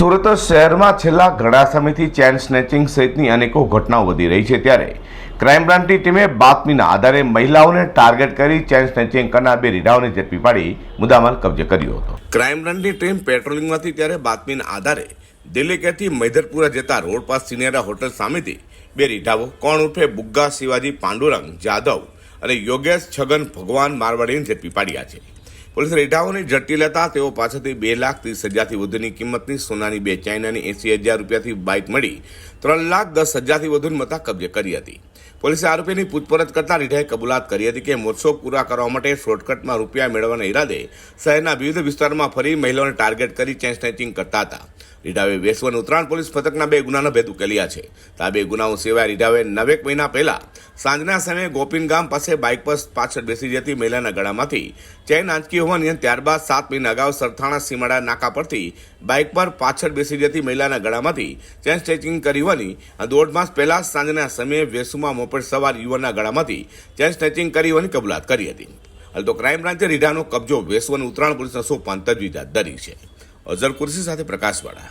સુરત શહેરમાં છેલ્લા ઘણા સમયથી ચેન સ્નેચિંગ સહિતની અનેકો ઘટનાઓ વધી રહી છે ત્યારે ક્રાઇમ બ્રાન્ચની ટીમે બાતમીના આધારે મહિલાઓને ટાર્ગેટ કરી ચેન સ્નેચિંગ કરનાર બે રીડાઓને ઝડપી પાડી મુદ્દામાલ કબજે કર્યો હતો. ક્રાઇમ બ્રાન્ચની ટીમ પેટ્રોલિંગમાંથી ત્યારે બાતમીના આધારે દિલ્હી કેથી મૈધરપુરા જતા રોડ પાસ સિનેરા હોટલ સામેથી બે રીઢાઓ, કોણ ઉર્ફે બુગ્ગા શિવાજી પાંડુરંગ જાદવ અને યોગેશ છગન ભગવાન મારવાડીને ઝડપી પાડ્યા છે. પોલીસે રીઢાઓની ઝડપી લેતા તેઓ પાસેથી બે લાખ ત્રીસ હજારથી વધુની કિંમતની સોનાની બે ચાઇનાની એસી હજાર રૂપિયાથી બાઇક મળી ત્રણ લાખ દસ હજારથી વધુ મતા કબજે કરી હતી. પોલીસે આરોપીની પૂછપરછ કરતા રીઢાએ કબૂલાત કરી હતી કે મોરસો પૂરા કરવા માટે શોર્ટકટમાં રૂપિયા મેળવવાના ઈરાદે શહેરના વિવિધ વિસ્તારમાં ફરી મહિલાઓને ટાર્ગેટ કરી ચેન સ્નેચિંગ કરતા હતા. રીઢાવે વેસવન. ઉત્તરાયણ પોલીસ પથકના બે ગુનાના ભેદ ઉકેલ્યા છે. આ બે ગુનાઓ સિવાય રીઢાવે નવેક મહિના પહેલા. સાંજના સમયે ગોપીન ગામ પાસે બાઇક પર પાછળ બેસી જતી મહિલાના ગળામાંથી ચેન આંચકી હોવાની અને ત્યારબાદ સાત મહિના અગાઉ સરથાણા સીમાડા નાકા પરથી બાઇક પર પાછળ બેસી જતી મહિલાના ગળામાંથી ચેન સ્ટ્રેચિંગ કરી હોવાની અને દોઢ માસ પહેલા સાંજના સમયે વેસુમાં મોપેડ સવાર યુવાનના ગળામાંથી ચેન સ્ટ્રેચિંગ કરી હોવાની કબૂલાત કરી હતી. હાલ તો ક્રાઇમ બ્રાન્ચે રીઢાનો કબજો વેસવન ઉત્તરાયણ પોલીસના સોપાન તજવીજ ધરી છે. અઝર કુર્સી સાથે પ્રકાશવાળા.